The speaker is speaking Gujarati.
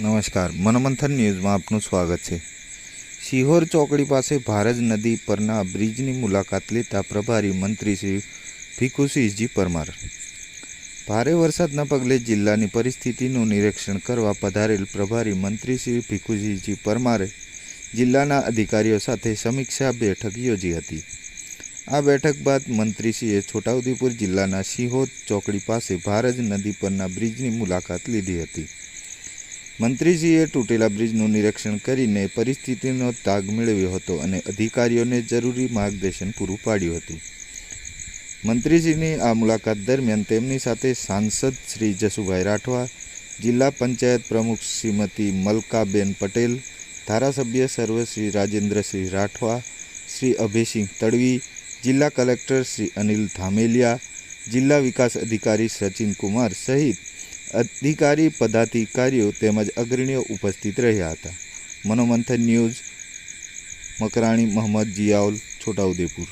નમસ્કાર. મનમંથન ન્યૂઝમાં આપનું સ્વાગત છે. શિહોર ચોકડી પાસે ભારજ નદી પરના બ્રિજની મુલાકાત લેતા પ્રભારી મંત્રી શ્રી ભીખુસિંહજી પરમાર. ભારે વરસાદના પગલે જિલ્લાની પરિસ્થિતિનું નિરીક્ષણ કરવા પધારેલ પ્રભારી મંત્રી શ્રી ભીખુસિંહજી પરમારે જિલ્લાના અધિકારીઓ સાથે સમીક્ષા બેઠક યોજી હતી. આ બેઠક બાદ મંત્રીશ્રીએ છોટાઉદેપુર જિલ્લાના શિહોર ચોકડી પાસે ભારજ નદી પરના બ્રિજની મુલાકાત લીધી હતી. મંત્રીશ્રીએ તૂટેલા બ્રિજનું નિરીક્ષણ કરીને પરિસ્થિતિનો તાગ મેળવ્યો હતો અને અધિકારીઓને જરૂરી માર્ગદર્શન પૂરું પાડ્યું હતું. મંત્રીજીની આ મુલાકાત દરમિયાન તેમની સાથે સાંસદ શ્રી જસુભાઈ રાઠવા, જિલ્લા પંચાયત પ્રમુખ શ્રીમતી મલકાબેન પટેલ, ધારાસભ્ય સર્વશ્રી રાજેન્દ્રસિંહ રાઠવા, શ્રી અભયસિંહ તડવી, જિલ્લા કલેક્ટર શ્રી અનિલ ધામેલિયા, જિલ્લા વિકાસ અધિકારી સચિન કુમાર સહિત અધિકારી પદાધિકારીઓ તેમજ અગ્રણીઓ ઉપસ્થિત રહ્યા હતા. મનોમંથન ન્યૂઝ મકરાણી મોહમ્મદ જિયાઉલ છોટાઉદેપુર.